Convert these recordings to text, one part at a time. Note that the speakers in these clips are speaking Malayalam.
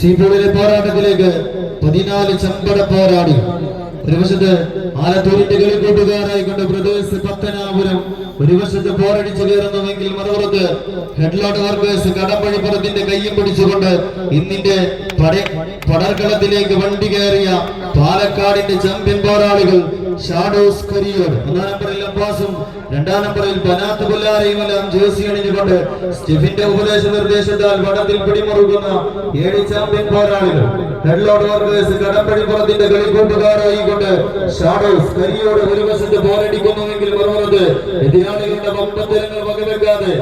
സീപോളിലെ പോരാട്ടത്തിലേക്ക് പതിനാല് ചമ്പട പോരാടി. ഒരു വശത്ത് ആലത്തൂരിന്റെ കളിക്കൂട്ടുകാരായിക്കൊണ്ട് ബ്രദേഴ്സ് പത്തനാപുരം ഒരു വശത്ത് പോരടിച്ചു കയറുന്നുവെങ്കിൽ മറുപുറത്ത് ഹെഡ്ലോട്ട് വർക്കേഴ്സ് കടമ്പഴിപ്പുറത്തിന്റെ കയ്യും പിടിച്ചുകൊണ്ട് ഇന്നിന്റെ പട പടർക്കളത്തിലേക്ക് വണ്ടി കയറിയ പാലക്കാടിന്റെ ചാമ്പ്യൻ പോരാളികൾ ഷാഡോസ് കരിയർ ഒന്നാം നമ്പറിൽ അബ്ബാസും രണ്ടാം നമ്പറിൽ ബനാത്ത് പുല്ലാരയും എല്ലാം ജേഴ്സി അണിഞ്ഞുകൊണ്ട് സ്റ്റെഫിന്റെ ഉപദേശ നിർദ്ദേശത്താൽ വടത്തിൽ പിടിമുറുക്കുന്ന ഏഴ് ചാമ്പ്യൻ പോരാളികൾ. ഹെഡ്ലോഡ് വർക്കേഴ്സ് കടമ്പഴിപ്പുറത്തിന്റെ കളിക്കൂട്ടുകാരായിക്കൊണ്ട് ഷാഡോസ് കരിയോട് ഒരു വശത്ത് പോരടിക്കുന്നുവെങ്കിൽ മറുപുറത്ത് എതിരാളികളുടെ വമ്പത്തരങ്ങൾ വകവെക്കാതെ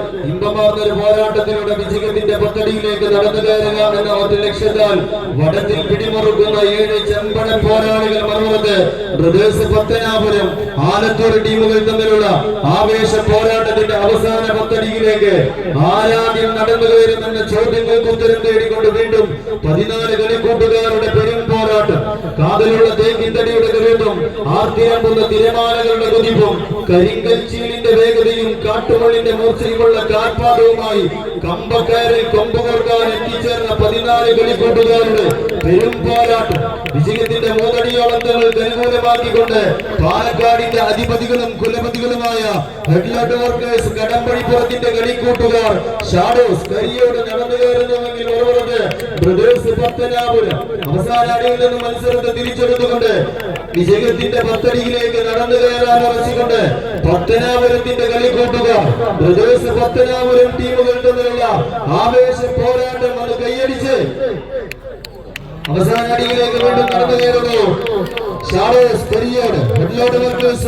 ഇമ്പമാർന്ന ഒരു പോരാട്ടത്തിലൂടെ വിജയത്തിന്റെ പത്തടിയിലേക്ക് നടന്നു കയറുക എന്ന ഒറ്റ ലക്ഷ്യത്താൽ വടത്തിൽ പിടിമുറുക്കുന്ന ഏഴ് ചെമ്പട പോരാളികൾ മറുപുറത്ത് ബ്രദേഴ്സ് പത്തനാപുരം ആലത്തൂർ ടീമുകൾ തമ്മിലുള്ള ആവേശ പോരാട്ടത്തിന്റെ അവസാന പത്തടിയിലേക്ക് ആരാദ്യം നടന്നു കയറുമെന്ന ചോദ്യങ്ങൾക്ക് ഉത്തരം തേടിക്കൊണ്ട് വീണ്ടും പതിനാല് കളിക്കൂട്ടുകാരുടെ കാതലുള്ള തേക്കിന്തടിയുടെ കരുത്തും ആർത്തിരമ്പുന്ന തിരമാലകളുടെ കുതിപ്പും കരിങ്കൽച്ചീലിന്റെ വേഗതയും കാട്ടുമള്ളിന്റെ മൂർച്ചയുമുള്ള കാൽപാടവുമായി കമ്പക്കയറിൽ കൊമ്പുകോർക്കാൻ എത്തിച്ചേർന്ന പതിനാല് കളിക്കൂട്ടുകാരുടെ പെരും പോരാട്ടം വിജയത്തിന്റെ മൂന്നടിയോളം തങ്ങൾക്ക് അനുകൂലമാക്കിക്കൊണ്ട് പാലക്കാടിന്റെ അധിപതികളും കുലപതികളുമായ ഹെഡ്ലോട്ട് വർക്കേഴ്സ് കടമ്പഴിപ്പുറത്തിന്റെ കളിക്കൂട്ടുകാർ ഷാഡോസ് കരിയോട് നടന്നു കയറുന്നുവെങ്കിൽ പത്തനാപുരം അവസാന അടിയിൽ നിന്ന് തിരിച്ചെടുത്തുകൊണ്ട് വിജയത്തിന്റെ പത്തടിയിലേക്ക് നടന്നു കയറാൻ ഉറച്ചുകൊണ്ട് പത്തനാപുരത്തിന്റെ കളിക്കൂട്ടുകാർ ബ്രദേഴ്സ് പത്തനാപുരം ടീമുകൾ തമ്മിലുള്ള ആവേശ പോരാട്ടം അത് കൈയടിച്ച് അവസാന അടിയിലേക്ക് വീണ്ടും നടന്നു കയറുന്നു.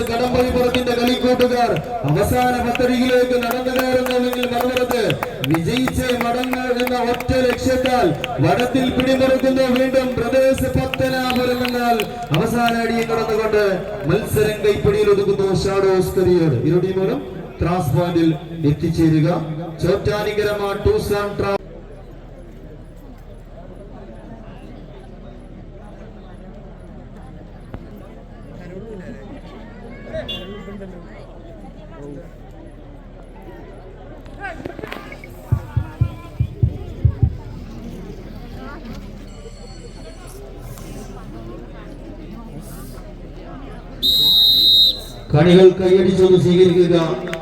കടമ്പഴിപ്പുറത്തിന്റെ കളിക്കൂട്ടുകാർ. അവസാന പത്തരികിലേക്ക് നടന്നു കയറുന്നുവെങ്കിൽ മറുപടത്ത് വിജയിച്ച് മടങ്ങ് എന്ന ഒറ്റ ലക്ഷ്യത്താൽ വടത്തിൽ പിടിമുറുക്കുന്നു. വീണ്ടും ബ്രദേഴ്സ് പത്തനാപുരം എന്നാൽ അവസാന അടിയെ കടന്നുകൊണ്ട് മത്സരം കൈപ്പിടിയിൽ ഒതുക്കുന്നു ഷാഡോസ് പെരിയോട്. ഇരു ടീമുകളും ക്രാസ് പോയിന്റിൽ എത്തിച്ചേരുക. ചോറ്റാനിക്കരമ ടൂസാൻ ട്രാ കണികൾ കൈയടിച്ചൊന്ന് സ്വീകരിക്കുക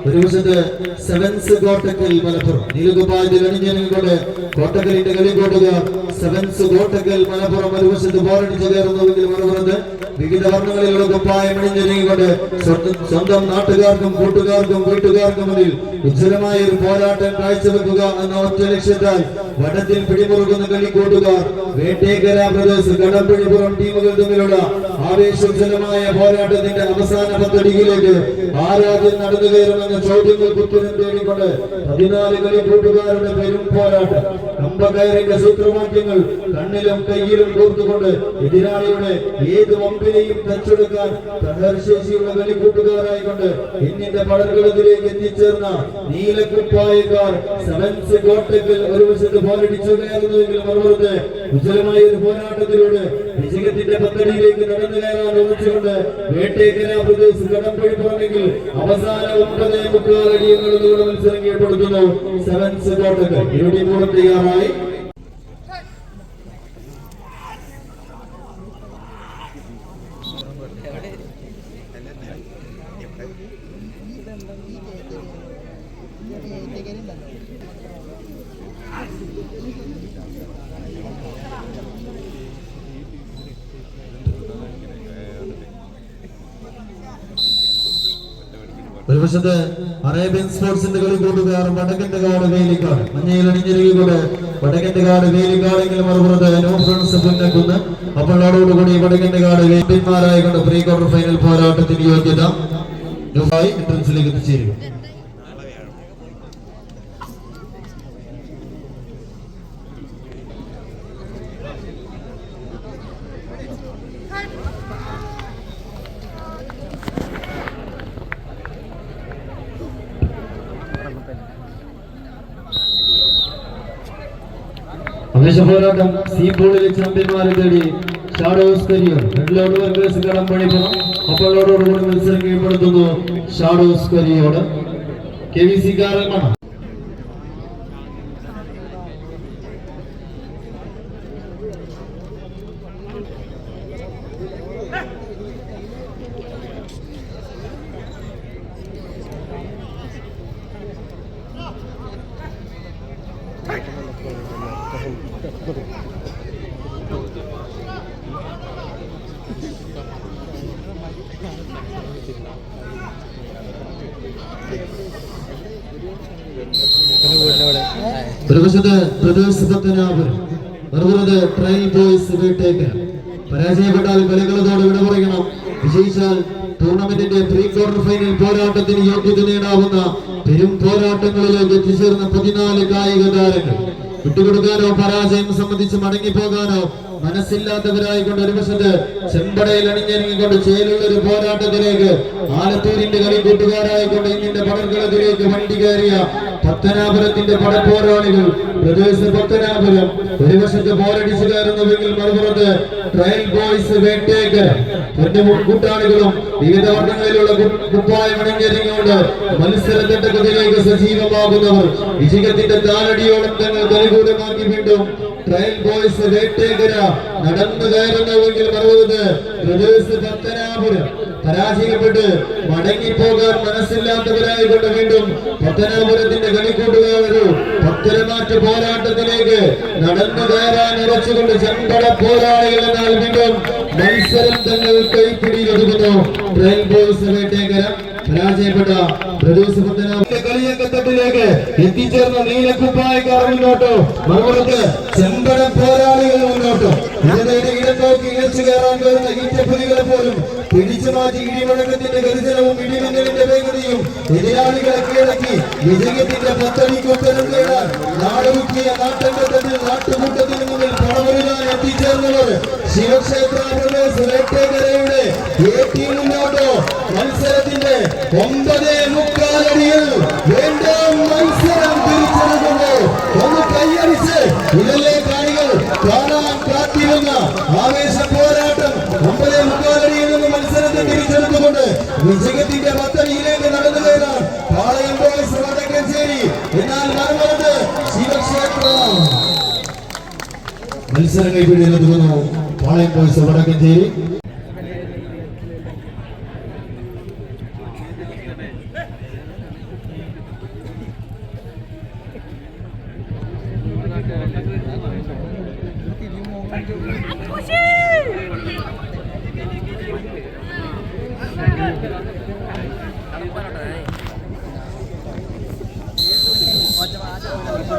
ഒരു വശത്ത് സെവൻസ് കോട്ടക്കൽ മലപ്പുറം നീലുകുപ്പായത്തിൽ അണിഞ്ഞുകൊണ്ട് കോട്ടക്കലിന്റെ കളി കോട്ടുക സെവൻസ് കോട്ടക്കൽ മലപ്പുറം ഒരു വശത്ത് പോരടിച്ച് കയറുന്നുവെങ്കിൽ മറുപുറത്ത് വിവിധ വർണങ്ങളിലുള്ള കുപ്പായം അണിഞ്ഞൊരുങ്ങിക്കൊണ്ട് സ്വന്തം സ്വന്തം നാട്ടുകാർക്കും കൂട്ടുകാർക്കും വീട്ടുകാർക്കും മുന്നിൽ ഉജ്ജ്വലമായ ഒരു പോരാട്ടം കാഴ്ചവെക്കുക എന്ന ഒറ്റ ലക്ഷ്യത്താൽ വടത്തിൽ പിടിമുറുക്കുന്ന കളി കൂട്ടുകാർ വേട്ടേക്കര ബ്രദേഴ്സ് കടമ്പിടിപ്പുറം ടീമുകൾ തമ്മിലുള്ള ആവേശോജ്വലമായ പോരാട്ടത്തിന്റെ അവസാന പദ്ധതിയിലേക്ക് ആരാധ്യം നടന്നു കയറുമെന്ന ചോദ്യങ്ങൾക്ക് ഉത്തരം തേടിക്കൊണ്ട് പതിനാല് കളി കൂട്ടുകാരുടെ പെരും പോരാട്ടം. കമ്പകയറിന്റെ സൂത്രവാക്യങ്ങൾ കണ്ണിലും കയ്യിലും കോർത്തുകൊണ്ട് എതിരാളിയുടെ ഏത് വമ്പിനെയും തച്ചെടുക്കാൻ പ്രഹരശേഷിയുള്ള കളി കൂട്ടുകാരായിക്കൊണ്ട് എന്നിന്റെ പടർകളത്തിലേക്ക് എത്തിച്ചേർന്ന നീലക്കുപ്പായക്കാർ സെവൻസ് കോട്ടയ്ക്കൽ ഒരു വശത്ത് പോരടിച്ചു കയറുന്നുവെങ്കിൽ മറുപുറത്ത് ഉജ്ജ്വലമായ ഒരു പോരാട്ടത്തിലൂടെ വിജയത്തിന്റെ പത്തടിയിലേക്ക് നടന്നു കയറാൻ ഉറച്ചുകൊണ്ട് വേട്ടേക്കര പ്രദേശ് കടമ്പഴി പുറമെങ്കിൽ അവസാന ഒമ്പത് മുക്കാൽ അടിയങ്ങളിലൂടെ മത്സരം കീഴ്പ്പെടുത്തുന്നു സെവൻസ് കോട്ടക്കൽ ഇരുടി മൂലം തയ്യാറായി. ഒരു അറേബ്യൻ സ്പോർട്സിന്റെ കളി കൂട്ടുകാർ വടക്കന്റെ കാട് വേലിക്കാട്. മഞ്ഞയിൽ അണിഞ്ഞിരിക്കൊണ്ട് വടക്കന്റെ കാട് വേലിക്കാടെങ്കിലും മറുപുറത്ത് നോ ഫ്രണ്ട്സ് പിന്നെക്കുന്ന്. അപ്പോൾ അടോടുകൂടി വടക്കന്റെ കാട് വേലിമാരായിക്കൊണ്ട് പ്രീ ക്വാർട്ടർ ഫൈനൽ പോരാട്ടത്തിന് യോഗ്യത ദുബായ് എൻട്രൻസിലേക്ക് എത്തിച്ചേരുക. അവേശ പോരാട്ടം സീപോളിലെ ചാമ്പ്യന്മാരെ തേടി ഷാഡോസ് കരിയർ. ഹെഡ്ലോഡ് വർക്കേഴ്സ് കടമ്പഴിപ്പണം അപ്പോഴോടുകൂടി മത്സരം കീഴ്പ്പെടുത്തുന്നു shadows Kariyode K V C കാരമാണ് ഒരു വശത്ത് പ്രദേശ് പത്തനാപുരം മറുപുറത്ത് ട്രയൽ ബോയ്സ് വീട്ടേക്ക് പരാജയപ്പെട്ടാൽ കളികളോട് വിട പറയണം വിജയിച്ചാൽ ടൂർണമെന്റിന്റെ പ്രീ ക്വാർട്ടർ ഫൈനൽ പോരാട്ടത്തിന് യോഗ്യത നേടാവുന്ന പെരും പോരാട്ടങ്ങളിലേക്ക് എത്തിച്ചേർന്ന പതിനാല് കായിക താരങ്ങൾ. വിട്ടുകൊടുക്കാനോ പരാജയം സംബന്ധിച്ച് മടങ്ങിപ്പോകാനോ മനസ്സില്ലാത്തവരായിക്കൊണ്ട് ഒരു വശത്ത് ചെമ്പടയിൽ അണിഞ്ഞിറങ്ങിക്കൊണ്ട് ചേലുള്ള ഒരു പോരാട്ടത്തിലേക്ക് ആലത്തൂരിന്റെ കളി കൂട്ടുകാരായിക്കൊണ്ട് ഇന്നിന്റെ പടർകളത്തിലേക്ക് വണ്ടി കയറിയ പത്തനാപുരത്തിന്റെ പടപ്പോരാളികൾ പ്രദേശ് പത്തനാപുരം. ഒരു വശത്ത് പോരടിച്ചു കയറുന്നുവെങ്കിൽ മറുപുറത്ത് ട്രയൽ ബോയ്സ് വേട്ടേക്ക് എന്റെ കൂട്ടാളികളും വിവിധ വർണങ്ങളിലുള്ള കുപ്പായം അണിഞ്ഞിറങ്ങിക്കൊണ്ട് കഥയിലേക്ക് സജീവമാകുന്നവർ. വിജയത്തിന്റെ താലടിയോളം തങ്ങൾ കലികൂടമാക്കി വീണ്ടും ട്രയൽ ബോയ്സ് വേട്ടേക്കര നടന്നു കയറുന്നുവെങ്കിൽ പറയുന്നത് റിവേഴ്സ് പത്തനാപുരം. പരാജയപ്പെട്ട് മടങ്ങിപ്പോകാൻ മനസ്സില്ലാത്തവരായി കൊണ്ട് വീണ്ടും പത്തനാപുരത്തിന്റെ കളിക്കൂട്ടുകാർ ഒരു പത്തരമാറ്റ പോരാട്ടത്തിലേക്ക് നടന്നു കയറാൻ ഉറച്ചുകൊണ്ട് ചെമ്പട പോരാളികൾ എന്നാൽ വീണ്ടും മത്സരം തങ്ങൾ കൈപ്പിടിയിലൊതുക്കുന്നു ട്രയൽ ബോയ്സ് വേട്ടേക്കര പരാജയപ്പെട്ട റിവേഴ്സ് പത്തനാപുരത്തിന്റെ കളിയങ്കത്തട്ടിലേക്ക് എത്തിച്ചേർന്ന നീലക്കുപ്പായക്കാർ മുന്നോട്ടോ. മറുപുറത്ത് ചെമ്പട പോരാളികൾ മുന്നോട്ടോ. വരുന്ന പോലും പിടിച്ചു മാറ്റി ഇടിമുഴക്കത്തിന്റെ ഗരിജനവും ഇടിമിന്നലിന്റെ വേഗതയും എതിരാളികളെ കീഴടക്കി വിജയത്തിന്റെ പത്തടിക്കൊത്തരം നേടാൻ നാടുമുക്കിയ നാട്ടങ്കത്തിൽ നാട്ടുകൂട്ടത്തിന് മുന്നിൽ പണമൊരുങ്ങാൻ എത്തിച്ചേർന്നവർ ശിവക്ഷേത്ര പ്രദേശ് വേട്ടേക്കരയുടെ മുന്നോട്ടോ. മത്സരത്തിന്റെ ഒമ്പതേ ശിവക്ഷേത്രം മത്സരം കൈപ്പിടിയിലെത്തുന്നു പാളയം ബോയ്സ് വടക്കഞ്ചേരി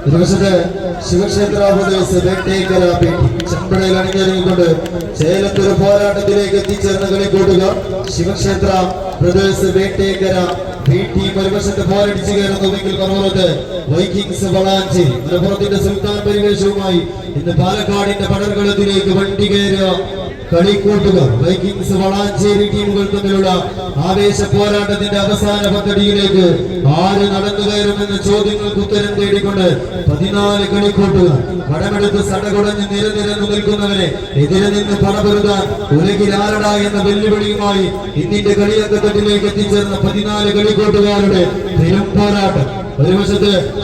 ഒരുവശത്ത് ശിവക്ഷേത്ര പ്രദേശ് വേട്ടേക്കര ചെമ്പടയിൽ അണിഞ്ഞൊരുങ്ങിക്കൊണ്ട് ചേലത്തൊരു പോരാട്ടത്തിലേക്ക് എത്തിച്ചേർന്ന കളിക്കൂട്ടുക ശിവക്ഷേത്ര പ്രദേശ വേട്ടേക്കര ബി ടീം ഒരുവശത്ത് പോരടിച്ചു കയറുന്നുവെങ്കിൽ മറുപുറത്ത് വൈക്കിങ്സ് മലപ്പുറത്തിന്റെ സുൽത്താൻ പരിവേഷവുമായി ഇന്ന് പാലക്കാടിന്റെ പടർകളത്തിലേക്ക് വണ്ടി കയറുക. കളിക്കൂട്ടുകാർ വൈക്കിങ്സ് വളാഞ്ചേരി ടീമുകൾ തമ്മിലുള്ള ആവേശ പോരാട്ടത്തിന്റെ അവസാന പദ്ധതിയിലേക്ക് ആര് നടന്നു കയറുമെന്ന ചോദ്യങ്ങൾക്ക് ഉത്തരം തേടിക്കൊണ്ട് പതിനാല് കളിക്കൂട്ടുകാർ പടമെടുത്ത് സടകുടഞ്ഞ് നിരനിരന്നു നിൽക്കുന്നവരെ എതിരെ നിന്ന് പടപെറുതാൻ ഉലകിൽ ആരടാ എന്ന വെല്ലുവിളിയുമായി ഇന്ത്യന്റെ കളിയക്കത്തിലേക്ക് എത്തിച്ചേർന്ന പതിനാല് കളിക്കൂട്ടുകാരുടെ പെരും പോരാട്ടം ഒരു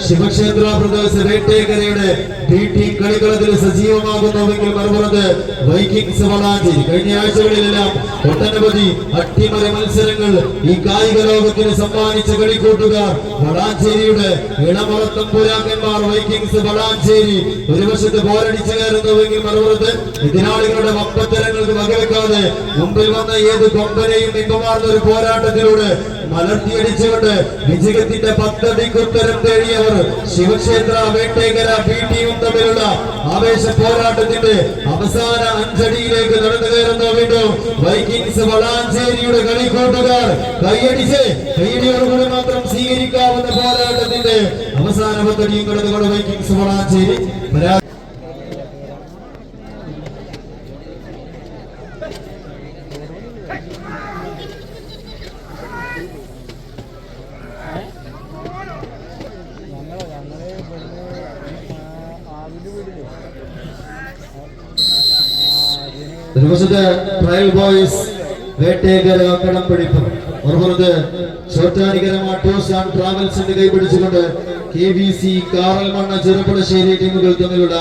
ശിവക്ഷേത്ര പ്രദേശ് വേട്ടേക്കരയുടെ ബി ടീം കളിക്കളത്തിൽ സജീവമാകുന്നുവെങ്കിൽ മറുപുറത്ത് വൈക്കിംഗ്സ് വളാഞ്ചേരി കഴിഞ്ഞ ആഴ്ചകളിലെല്ലാം ഒട്ടനവധി അട്ടിമറി മത്സരങ്ങൾ ഈ കായിക ലോകത്തിന് സമ്മാനിച്ച കളിക്കൂട്ടുകാർ വളാഞ്ചേരിയുടെ ഇളമുറത്തം പുരാക്കന്മാർ വൈക്കിംഗ്സ് വളാഞ്ചേരി ഒരു വശത്ത് പോരടിച്ചു കയറുന്നുവെങ്കിൽ മറുപുറത്ത് എതിരാളികളുടെ വമ്പത്തരങ്ങൾക്ക് വകവെക്കാതെ മുമ്പിൽ വന്ന ഏത് കൊമ്പനെയും ഇമ്പമാർന്ന ഒരു പോരാട്ടത്തിലൂടെ മലർത്തിയടിച്ചുകൊണ്ട് വിജയത്തിന്റെ പദ്ധതിക്ക് ഉത്തരം തേടിയവർ ശിവക്ഷേത്ര വേട്ടേകര ബി ടിയും തമ്മിലുള്ള ആവേശ പോരാട്ടത്തിന്റെ അവസാന അഞ്ചടിയിലേക്ക് നടന്നു കയറുന്നു വീണ്ടും വൈക്കിങ്സ് വളാഞ്ചേരിയുടെ കളിക്കൂട്ടുകാർ. കൈയടിച്ച് കൈയടിയോടുകൂടി മാത്രം സ്വീകരിക്കാവുന്ന പോരാട്ടത്തിന്റെ അവസാന പദ്ധതിയും കടന്നുകൊണ്ട് വൈക്കിങ്സ് വളാഞ്ചേരി. ഒരു വശത്ത് ട്രയൽ ബോയ്സ് വേട്ടേക്കര കടമ്പടിപ്പുറം മറുപുറത്ത് ചോറ്റാനിക്കര ടൂർസ് ആൻഡ് ട്രാവൽസിന്റെ കൈപിടിച്ചുകൊണ്ട് K B C Karalmanna Cherpulassery ടീമുകൾ തമ്മിലുള്ള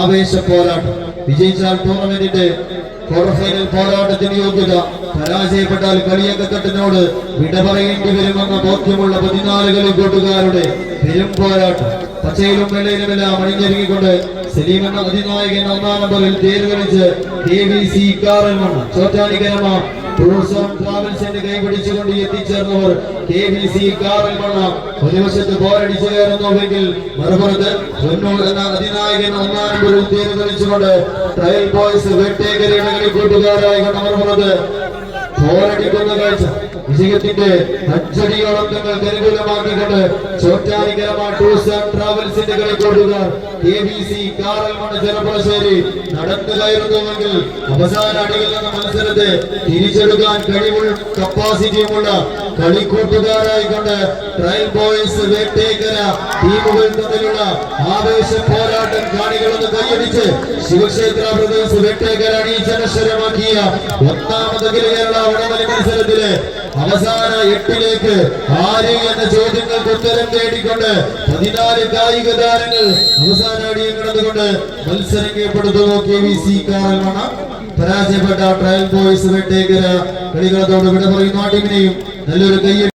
ആവേശ പോരാട്ടം. വിജയിച്ചാൽ ടൂർണമെന്റിന്റെ ക്വാർട്ടർ ഫൈനൽ പോരാട്ടത്തിന് യോഗ്യത. പരാജയപ്പെട്ടാൽ കളിയക്കത്തട്ടിനോട് വിട പറയേണ്ടി വരുമെന്ന ബോധ്യമുള്ള പതിനാല് കളി കൂട്ടുകാരുടെ പെരും പോരാട്ടം. പച്ചയിലും വെള്ളയിലുമെല്ലാം അണിഞ്ഞൊരുങ്ങിക്കൊണ്ട് സലീം എന്ന അതിനായകൻ ഒന്നാം നമ്പറിൽ തേര് കളിച്ച് കെ വി സി കാറൽമണ്ണ ചോറ്റാനിക്കരമ ആൻഡ് ട്രാവൽസിന്റെ കൈപിടിച്ചുകൊണ്ട് എത്തിച്ചേർന്നവർ കെ വി സി കാറൽമണ്ണ ഒരു വശത്ത് പോരടിച്ചു കയറുന്നുവെങ്കിൽ ഒന്നാം നമ്പറിൽ തേര് കളിച്ചുകൊണ്ട് ട്രയൽ ബോയ്സ് വെട്ടേക്കരയുടെ കളിക്കൂട്ടുകാരായി കണ്ട പോരടിക്കുന്ന കാഴ്ച വിജയത്തിന്റെ അച്ചടിയോളം തങ്ങൾക്ക് അനുകൂലമാക്കിക്കൊണ്ട് ചോറ്റാനിക്കരമ ടൂർസ് ആൻഡ് ട്രാവൽസിന്റെ കൂടുക K B C Karalmanna Cherpulassery നടന്നു കയറുന്നുവെങ്കിൽ അവസാന അടിയിൽ നിന്ന മത്സരത്തെ തിരിച്ചെടുക്കാൻ കഴിവുള്ള കപ്പാസിറ്റിയുമുള്ള കളിക്കൂട്ടുകാരായിക്കൊണ്ട് ട്രയൽ ബോയ്സ് വേട്ടേക്കര ടീമുകൾ തമ്മിലുള്ള ആവേശ പോരാട്ടം കാണികളൊന്ന് കൈയടിച്ച് ശിവക്ഷേത്ര ബ്രദേഴ്സ് വേട്ടേക്കര അണീച്ചനശ്വരമാക്കിയ ഒന്നാമത് കേരള വടംവലി മത്സരത്തിലെ അവസാന എട്ടിലേക്ക് ആര് എന്ന ചോദ്യങ്ങൾക്ക് ഉത്തരം തേടിക്കൊണ്ട് പതിനാല് കായിക താരങ്ങൾ അവസാന അടിയും മത്സരം കീഴ്പ്പെടുത്തുന്നു കെ വി സി കാറൽമണ പരാജയപ്പെട്ട ട്രയൽ ബോയ്സ് വെട്ടേക്കര കളികളത്തോട് വിട പറയുന്നു. ആ ടീമിനെയും നല്ലൊരു കൈയടി